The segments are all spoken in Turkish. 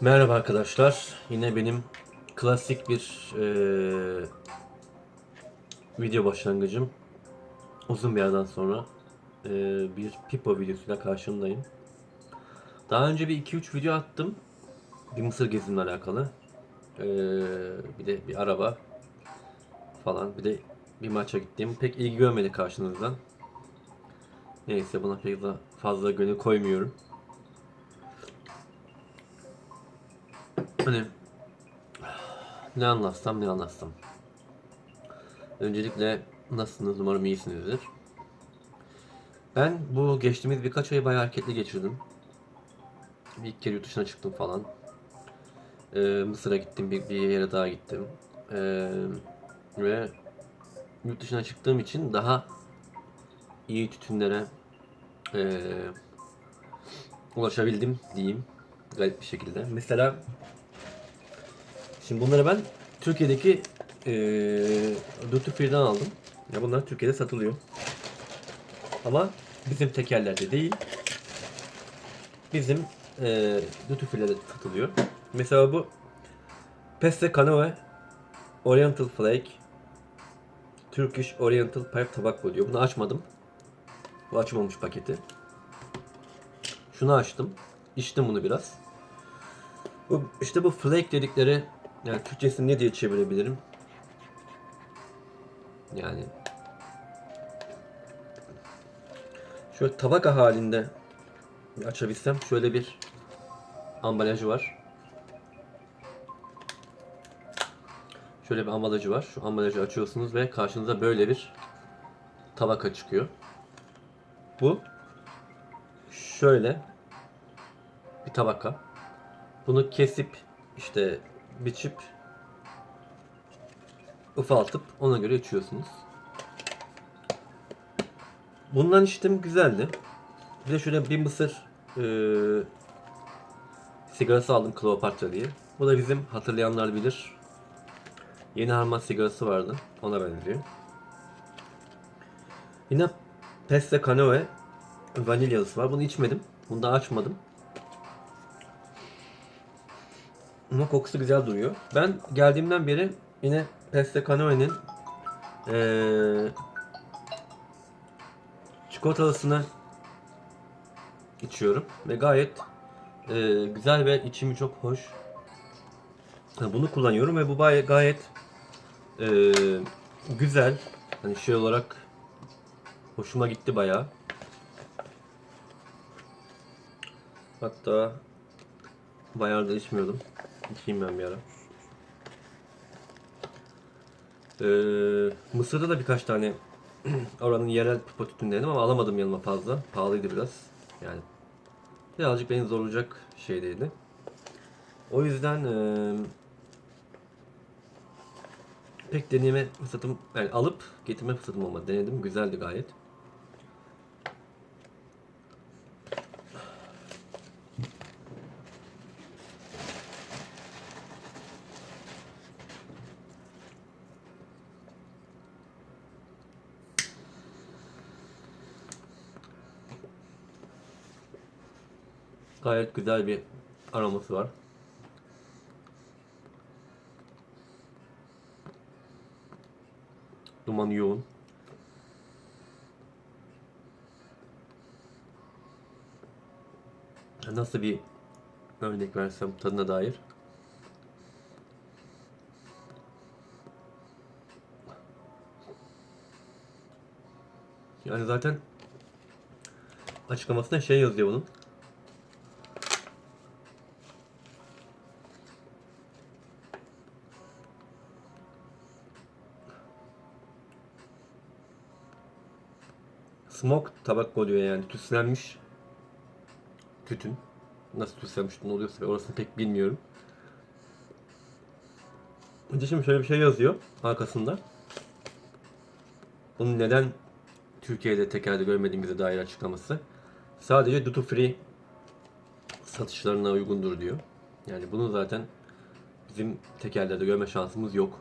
Merhaba arkadaşlar. Yine benim klasik bir eee, video başlangıcım. Uzun bir aradan sonra eee, bir Pipo videosuyla karşındayım. Daha önce bir 2-3 video attım. Bir Mısır gezimle alakalı. Eee, bir de bir araba falan. Bir de bir maça gittim. Pek ilgi görmedi karşınızdan. Neyse buna pek fazla gönül koymuyorum. Hani ne anlatsam ne anlatsam. Öncelikle nasılsınız? Umarım iyisinizdir. Ben bu geçtiğimiz birkaç ayı bayağı hareketli geçirdim. İki kere yurt dışına çıktım falan. Ee, Mısır'a gittim, bir, bir yere daha gittim. Ee, ve yurt dışına çıktığım için daha iyi tütünlere ee, ulaşabildim diyeyim. Garip bir şekilde. Mesela Şimdi bunları ben Türkiye'deki eee Duty Free'den aldım. Ya bunlar Türkiye'de satılıyor. Ama bizim tekerlerde değil. Bizim eee Duty Free'de satılıyor. Mesela bu Peste Canoe Oriental Flake Turkish Oriental Pipe Tobacco diyor. Bunu açmadım. Bu açmamış paketi. Şunu açtım. İçtim bunu biraz. Bu, işte bu flake dedikleri yani Türkçesini ne diye çevirebilirim? Yani şöyle tabaka halinde bir açabilsem şöyle bir ambalajı var. Şöyle bir ambalajı var. Şu ambalajı açıyorsunuz ve karşınıza böyle bir tabaka çıkıyor. Bu şöyle bir tabaka. Bunu kesip işte biçip ufaltıp ona göre içiyorsunuz. Bundan içtim güzeldi. Bir de şöyle bir mısır eee sigarası aldım Kleopatra diye. Bu da bizim hatırlayanlar bilir. Yeni harman sigarası vardı. Ona benziyor. Yine Peste Canoe vanilyalısı var. Bunu içmedim. Bunu da açmadım. Ama kokusu güzel duruyor. Ben geldiğimden beri yine Peste Canoe'nin eee çikolatalısını içiyorum ve gayet eee, güzel ve içimi çok hoş. Bunu kullanıyorum ve bu gayet, gayet eee, güzel. Hani şey olarak hoşuma gitti bayağı. Hatta bayağı da içmiyordum. İçeyim ben. Ee, Mısır'da da birkaç tane oranın yerel pipo tütün denedim ama alamadım yanıma fazla. Pahalıydı biraz. Yani birazcık beni zorlayacak şeydeydi. O yüzden eee, pek deneme fırsatım yani alıp getirme fırsatım olmadı. Denedim. Güzeldi gayet. Gayet güzel bir aroması var. Duman yoğun. Nasıl bir örnek versem tadına dair? Yani zaten açıklamasında şey yazıyor bunun. Smoke tabak diyor yani tütsülenmiş tütün. Nasıl tütsülenmiş tütün oluyorsa orasını pek bilmiyorum. Önce şimdi şöyle bir şey yazıyor arkasında. Bunun neden Türkiye'de tekerde görmediğimize dair açıklaması. Sadece duty free satışlarına uygundur diyor. Yani bunu zaten bizim tekerlerde görme şansımız yok.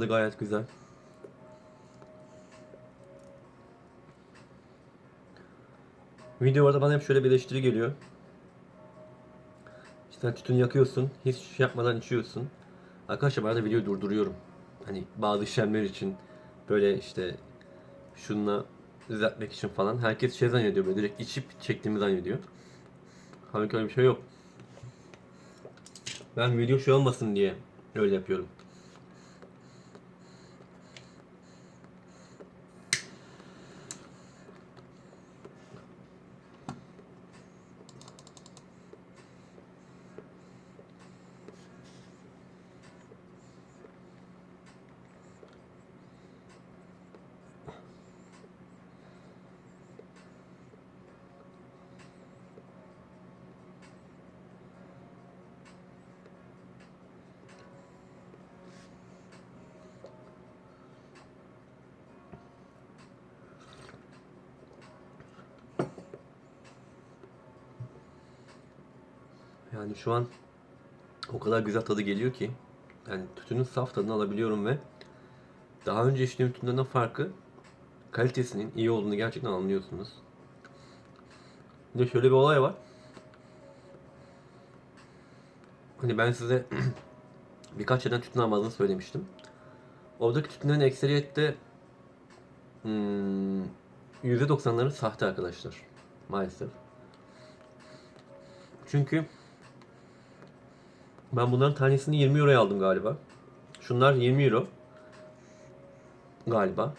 Tadı gayet güzel. Videolarda bana hep şöyle bir eleştiri geliyor. İşte sen tütün yakıyorsun, hiç şey yapmadan içiyorsun. Arkadaşlar de videoyu durduruyorum. Hani bazı işlemler için böyle işte şununla düzeltmek için falan. Herkes şey zannediyor böyle direkt içip çektiğimi zannediyor. Halbuki öyle bir şey yok. Ben video şey olmasın diye öyle yapıyorum. Yani şu an o kadar güzel tadı geliyor ki yani tütünün saf tadını alabiliyorum ve daha önce içtiğim tütünden farkı kalitesinin iyi olduğunu gerçekten anlıyorsunuz. Bir de şöyle bir olay var. Hani ben size birkaç yerden tütün almadığını söylemiştim. Oradaki tütünlerin ekseriyette hmm, %90'ları sahte arkadaşlar. Maalesef. Çünkü ben bunların tanesini 20 euroya aldım galiba. Şunlar 20 euro. Galiba.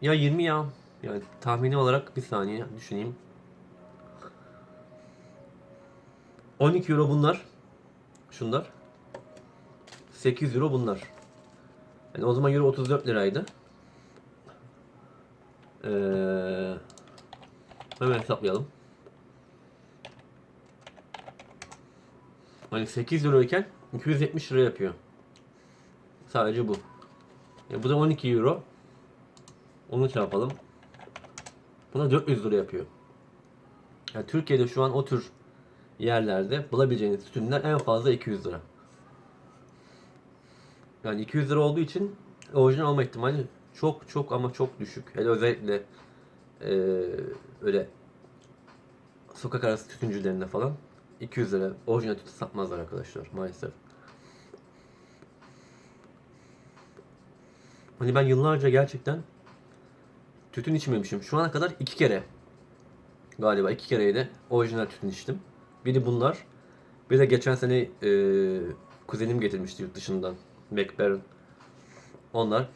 Ya 20 ya. Yani tahmini olarak bir saniye düşüneyim. 12 euro bunlar. Şunlar. 8 euro bunlar. Yani o zaman euro 34 liraydı. Ee, hemen hesaplayalım. Hani 8 euro iken 270 lira yapıyor. Sadece bu. E bu da 12 euro. Onu çarpalım. Buna 400 lira yapıyor. Yani Türkiye'de şu an o tür yerlerde bulabileceğiniz tütünler en fazla 200 lira. Yani 200 lira olduğu için orijinal olma ihtimali çok çok ama çok düşük. Hele özellikle eee öyle sokak arası tütüncülerinde falan 200 lira orijinal tütün satmazlar arkadaşlar maalesef. Hani ben yıllarca gerçekten tütün içmemişim. Şu ana kadar iki kere galiba iki kereydi orijinal tütün içtim. Biri bunlar. Bir de geçen sene e, kuzenim getirmişti yurt dışından. McBaron. Onlar.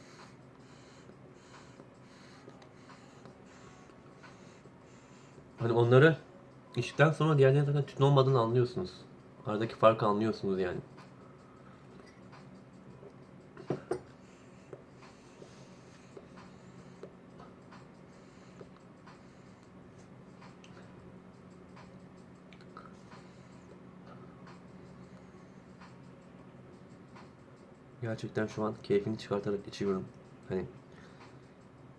Hani onları içtikten sonra diğerlerinin zaten tütün olmadığını anlıyorsunuz. Aradaki farkı anlıyorsunuz yani. Gerçekten şu an keyfini çıkartarak içiyorum. Hani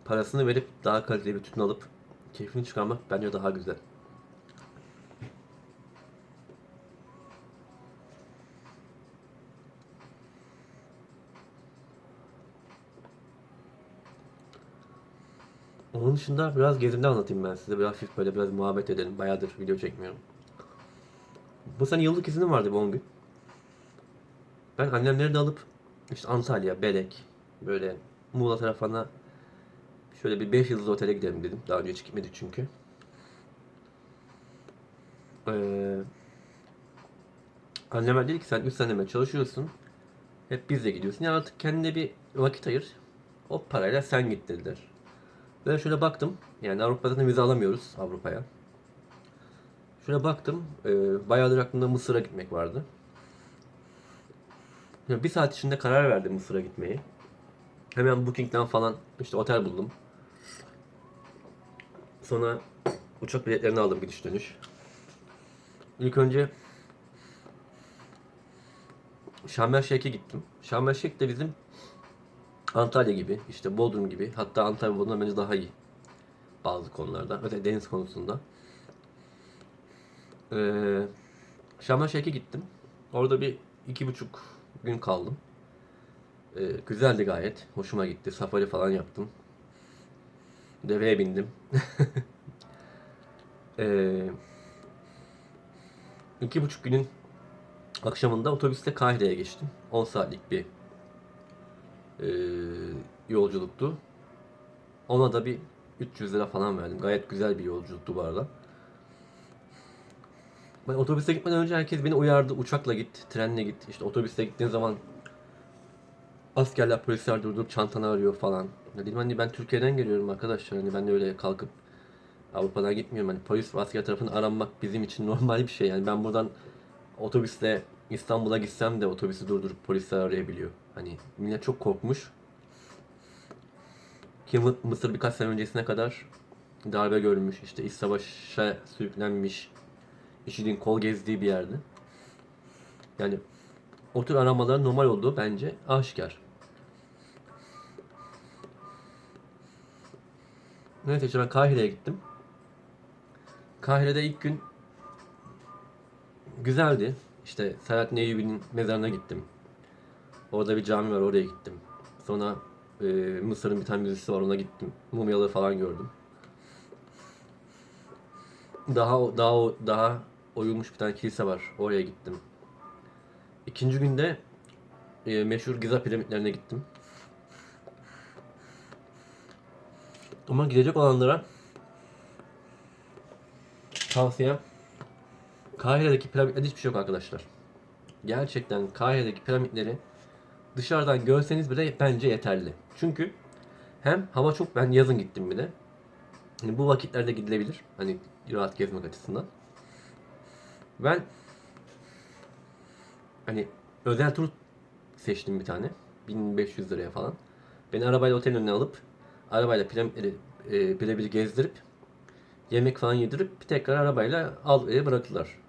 parasını verip daha kaliteli bir tütün alıp keyfini çıkarmak bence daha güzel. Onun dışında biraz gezimden anlatayım ben size. Biraz hafif böyle biraz muhabbet edelim. Bayağıdır video çekmiyorum. Bu sene yıllık iznim vardı bu 10 gün. Ben annemleri de alıp işte Antalya, Belek, böyle Muğla tarafına şöyle bir 5 yıldızlı otele gidelim dedim. Daha önce hiç gitmedik çünkü. Ee, annemler dedi ki sen 3 seneme çalışıyorsun. Hep bizle gidiyorsun. Ya artık kendine bir vakit ayır. O parayla sen git dediler. Ben şöyle baktım. Yani Avrupa'da vize alamıyoruz Avrupa'ya. Şöyle baktım. E, bayağıdır aklımda Mısır'a gitmek vardı. Ya bir saat içinde karar verdim Mısır'a gitmeyi. Hemen Booking'den falan işte otel buldum. Sonra uçak biletlerini aldım gidiş dönüş. İlk önce Şarm El Şeyh'e gittim. Şarm El Şeyh de bizim Antalya gibi, işte Bodrum gibi, hatta Antalya Bodrum'dan bence daha iyi bazı konularda. Özellikle deniz konusunda. Ee, Şeyh'e gittim. Orada bir iki buçuk gün kaldım. Ee, güzeldi gayet. Hoşuma gitti. Safari falan yaptım. Deveye bindim. ee, iki buçuk günün akşamında otobüste Kahire'ye geçtim. 10 saatlik bir ee, yolculuktu. Ona da bir 300 lira falan verdim. Gayet güzel bir yolculuktu bu arada. Ben otobüse gitmeden önce herkes beni uyardı. Uçakla git, trenle git. İşte otobüste gittiğin zaman askerler, polisler durdurup çantanı arıyor falan. Dedim hani ben Türkiye'den geliyorum arkadaşlar. Hani ben de öyle kalkıp Avrupa'dan gitmiyorum. Hani polis ve asker tarafından aranmak bizim için normal bir şey. Yani ben buradan otobüsle İstanbul'a gitsem de otobüsü durdurup polisler arayabiliyor. Hani millet çok korkmuş. Ki Mı- Mısır birkaç sene öncesine kadar darbe görmüş, işte iç savaşa sürüklenmiş, IŞİD'in kol gezdiği bir yerdi. Yani o tür aramaların normal olduğu bence aşikar. Neyse işte ben Kahire'ye gittim. Kahire'de ilk gün güzeldi. İşte Selahattin Eyyubi'nin mezarına gittim. Orada bir cami var oraya gittim. Sonra e, Mısır'ın bir tane müzesi var ona gittim. Mumyaları falan gördüm. Daha daha daha oyulmuş bir tane kilise var. Oraya gittim. İkinci günde e, meşhur Giza piramitlerine gittim. Ama gidecek olanlara tavsiyem Kahire'deki piramitlerde hiçbir şey yok arkadaşlar. Gerçekten Kahire'deki piramitleri dışarıdan görseniz bile bence yeterli. Çünkü hem hava çok ben yazın gittim bir de. Hani bu vakitlerde gidilebilir. Hani rahat gezmek açısından. Ben hani özel tur seçtim bir tane. 1500 liraya falan. Beni arabayla otelin önüne alıp arabayla piramitleri e, birebir gezdirip yemek falan yedirip tekrar arabayla al e, bıraktılar.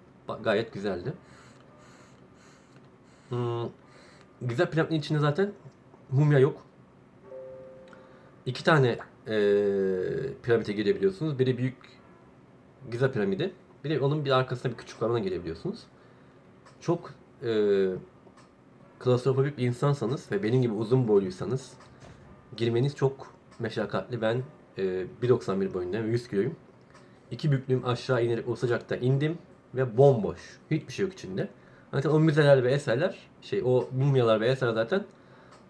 Gayet güzeldi. Hmm, güzel piramitin içinde zaten mumya yok. İki tane e, piramite girebiliyorsunuz. Biri büyük Giza piramidi. Bir de onun bir arkasında bir küçük var ona girebiliyorsunuz. Çok e, klostrofobik bir insansanız ve benim gibi uzun boyluysanız girmeniz çok meşakkatli. Ben e, 1.91 boyundayım ve 100 kiloyum. İki büklüm aşağı inerek o sıcakta indim ve bomboş. Hiçbir şey yok içinde. Zaten o müzeler ve eserler, şey o mumyalar ve eserler zaten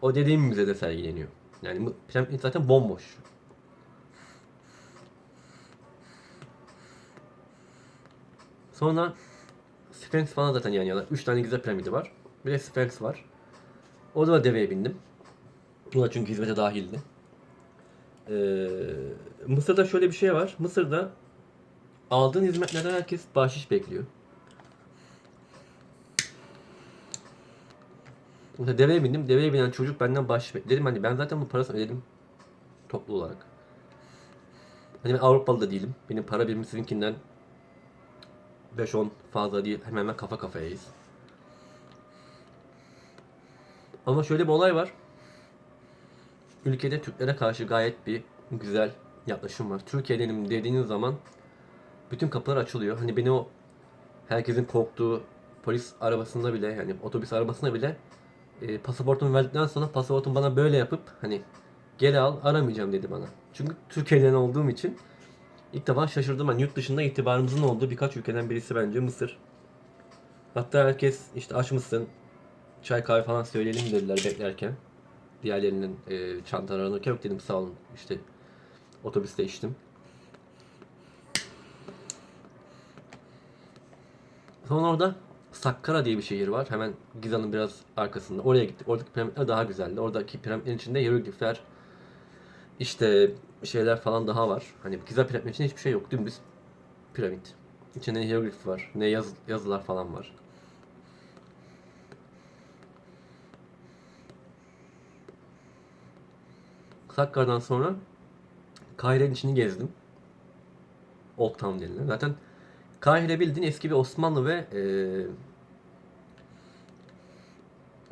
o dediğim müzede sergileniyor. Yani piramit zaten bomboş. Sonra Sphinx falan zaten yan yana. 3 tane güzel piramidi var. Bir de Sphinx var. Orada da deveye bindim. O da çünkü hizmete dahildi. Ee, Mısır'da şöyle bir şey var. Mısır'da aldığın hizmetlerden herkes bahşiş bekliyor. Mesela deveye bindim. Deveye binen çocuk benden bekledi. Dedim hani ben zaten bu parasını ödedim. Toplu olarak. Hani ben Avrupalı da değilim. Benim para birimim sizinkinden 5-10 fazla değil. Hemen hemen kafa kafayayız. Ama şöyle bir olay var. Ülkede Türklere karşı gayet bir güzel yaklaşım var. Türkiye'denim dediğiniz zaman bütün kapılar açılıyor. Hani beni o herkesin korktuğu polis arabasında bile yani otobüs arabasında bile e, pasaportumu verdikten sonra pasaportum bana böyle yapıp hani geri al aramayacağım dedi bana. Çünkü Türkiye'den olduğum için ilk defa şaşırdım. Hani yurt dışında itibarımızın olduğu birkaç ülkeden birisi bence Mısır. Hatta herkes işte aç mısın, çay kahve falan söyleyelim dediler beklerken. Diğerlerinin e, çantalarını alırken yok dedim sağ olun işte otobüste içtim. Sonra orada Sakkara diye bir şehir var. Hemen Giza'nın biraz arkasında. Oraya gittik. Oradaki piramitler daha güzeldi. Oradaki piramitlerin içinde hieroglifler, işte şeyler falan daha var. Hani Giza piramitinin içinde hiçbir şey yok. Dümdüz piramit. İçinde hieroglif var, ne yaz, yazılar falan var. Sakkara'dan sonra Kahire'nin içini gezdim. Old Town denilen. Zaten Kahire bildiğin eski bir Osmanlı ve eee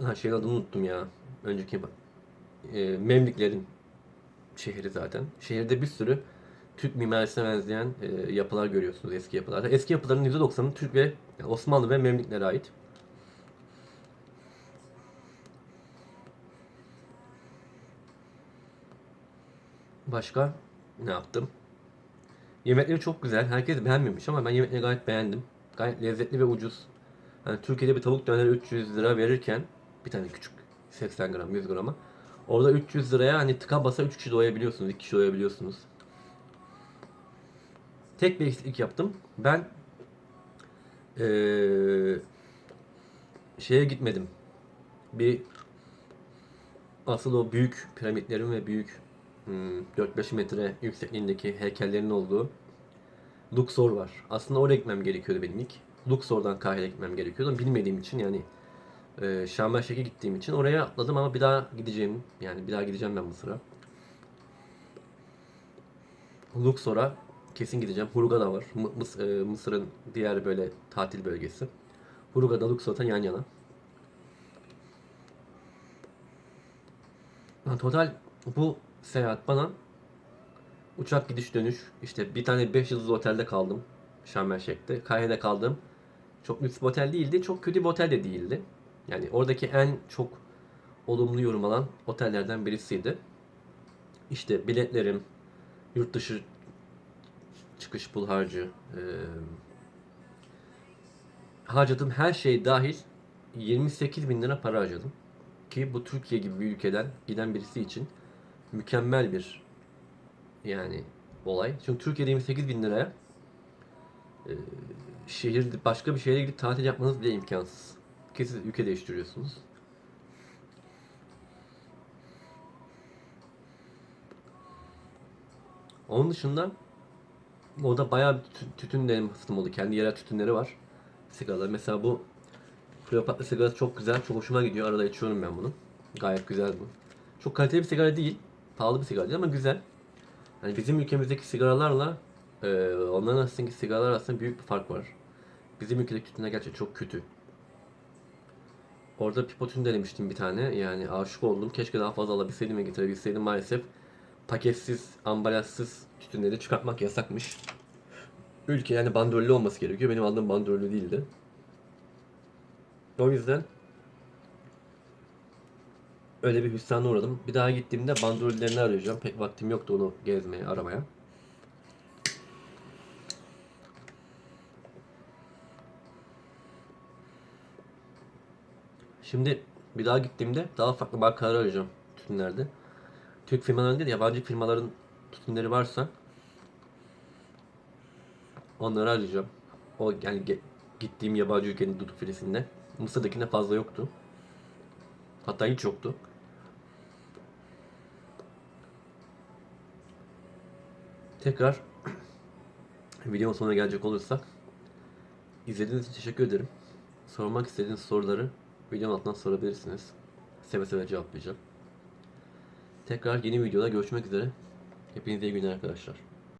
Ha şey adını unuttum ya. Önceki e, Memlüklerin şehri zaten. Şehirde bir sürü Türk mimarisine benzeyen e, yapılar görüyorsunuz eski yapılarda. Eski yapıların %90'ı Türk ve yani Osmanlı ve Memlüklere ait. Başka ne yaptım? Yemekleri çok güzel. Herkes beğenmemiş ama ben yemekleri gayet beğendim. Gayet lezzetli ve ucuz. Yani Türkiye'de bir tavuk döneri 300 lira verirken bir tane küçük 80 gram 100 grama. Orada 300 liraya hani tıka basa 3 kişi doyabiliyorsunuz, 2 kişi doyabiliyorsunuz. Tek bir eksiklik yaptım. Ben eee, şeye gitmedim. Bir asıl o büyük piramitlerin ve büyük hmm, 4-5 metre yüksekliğindeki heykellerin olduğu Luxor var. Aslında oraya gitmem gerekiyordu benim ilk. Luxor'dan Kahire'ye gitmem gerekiyordu. Bilmediğim için yani e, Şarm El Şeyh'e gittiğim için oraya atladım ama bir daha gideceğim. Yani bir daha gideceğim ben Mısır'a. Luxor'a kesin gideceğim. Hurghada var. Mı- Mıs- e, Mısır'ın diğer böyle tatil bölgesi. Hurghada Luxor'da yan yana. Ha, Total bu seyahat bana uçak gidiş dönüş işte bir tane 5 yıldızlı otelde kaldım Şarm El. Kahire'de kaldım. Çok lüks bir otel değildi. Çok kötü bir otel de değildi. Yani oradaki en çok olumlu yorum alan otellerden birisiydi. İşte biletlerim, yurt dışı çıkış pul harcı, eee, harcadığım her şey dahil 28 bin lira para harcadım. Ki bu Türkiye gibi bir ülkeden giden birisi için mükemmel bir yani olay. Çünkü Türkiye'de 28 bin liraya e, şehir başka bir şehre gidip tatil yapmanız bile imkansız. Ki siz ülke değiştiriyorsunuz. Onun dışında orada bayağı bir tü- tütün denedim fıstım oldu. Kendi yerel tütünleri var. Sigaralar. Mesela bu Kleopatra sigarası çok güzel. Çok hoşuma gidiyor. Arada içiyorum ben bunu. Gayet güzel bu. Çok kaliteli bir sigara değil. Pahalı bir sigara değil ama güzel. Hani bizim ülkemizdeki sigaralarla e, onların arasındaki sigaralar arasında büyük bir fark var. Bizim ülkedeki tütünler gerçekten çok kötü. Orada pipo tütün denemiştim bir tane. Yani aşık oldum. Keşke daha fazla alabilseydim ve getirebilseydim. Maalesef paketsiz, ambalajsız tütünleri çıkartmak yasakmış. Ülke yani bandrollü olması gerekiyor. Benim aldığım bandrollü değildi. O yüzden öyle bir hüsrana uğradım. Bir daha gittiğimde bandrollerini arayacağım. Pek vaktim yoktu onu gezmeye, aramaya. Şimdi bir daha gittiğimde daha farklı markalar arayacağım tütünlerde. Türk firmaların değil, yabancı firmaların tütünleri varsa onları arayacağım. O yani gittiğim yabancı ülkenin duduk filesinde. Mısır'dakinde fazla yoktu. Hatta hiç yoktu. Tekrar videonun sonuna gelecek olursak izlediğiniz için teşekkür ederim. Sormak istediğiniz soruları videonun altından sorabilirsiniz. Seve seve cevaplayacağım. Tekrar yeni videoda görüşmek üzere. Hepinize iyi günler arkadaşlar.